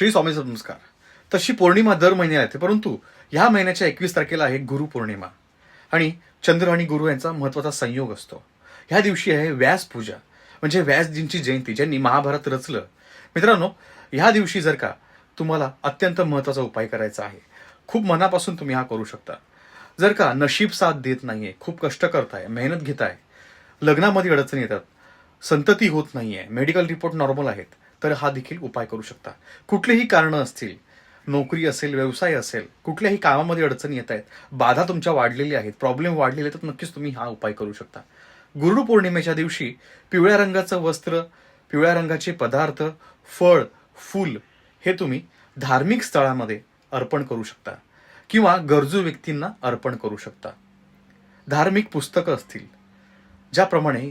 श्री स्वामी नमस्कार. तशी पौर्णिमा दर महिन्याला येते परंतु ह्या महिन्याच्या एकवीस तारखेला आहे गुरु पौर्णिमा. आणि चंद्र आणि गुरु यांचा महत्त्वाचा संयोग असतो. ह्या दिवशी आहे व्यास पूजा म्हणजे व्यासजींची जयंती ज्यांनी महाभारत रचलं. मित्रांनो ह्या दिवशी जर का तुम्हाला अत्यंत महत्त्वाचा उपाय करायचा आहे खूप मनापासून तुम्ही हा करू शकता. जर का नशीब साथ देत नाहीये खूप कष्ट करताय मेहनत घेताय लग्नामध्ये अडचणी येतात संतती होत नाहीये मेडिकल रिपोर्ट नॉर्मल आहेत तर हा देखील उपाय करू शकता. कुठलीही कारणं असतील नोकरी असेल व्यवसाय असेल कुठल्याही कामामध्ये अडचणी येत आहेत बाधा तुमच्या वाढलेल्या आहेत प्रॉब्लेम वाढलेले आहेत तर नक्कीच तुम्ही हा उपाय करू शकता. गुरुपौर्णिमेच्या दिवशी पिवळ्या रंगाचं वस्त्र पिवळ्या रंगाचे पदार्थ फळ फूल हे तुम्ही धार्मिक स्थळामध्ये अर्पण करू शकता किंवा गरजू व्यक्तींना अर्पण करू शकता. धार्मिक पुस्तकं असतील ज्याप्रमाणे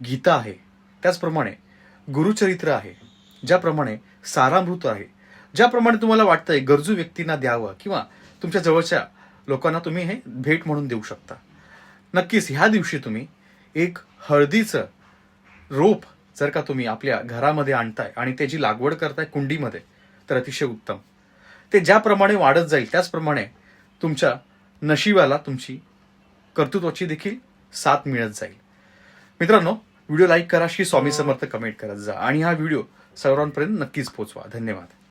गीता आहे त्याचप्रमाणे गुरुचरित्र आहे ज्याप्रमाणे सारामृत आहे ज्याप्रमाणे तुम्हाला वाटतंय गरजू व्यक्तींना द्यावं किंवा तुमच्या जवळच्या लोकांना तुम्ही हे भेट म्हणून देऊ शकता. नक्कीच ह्या दिवशी तुम्ही एक हळदीचं रोप जर का तुम्ही आपल्या घरामध्ये आणताय आणि त्याची लागवड करताय कुंडीमध्ये तर अतिशय उत्तम. ते ज्याप्रमाणे वाढत जाईल त्याचप्रमाणे तुमच्या नशिबाला तुमची कर्तृत्वाची देखील साथ मिळत जाईल. मित्रांनो व्हिडिओ लाईक करा श्री स्वामी समर्थ कमेंट करत जा. आणि हा व्हिडिओ सर्वांपर्यंत नक्कीच पोहोचवा. धन्यवाद.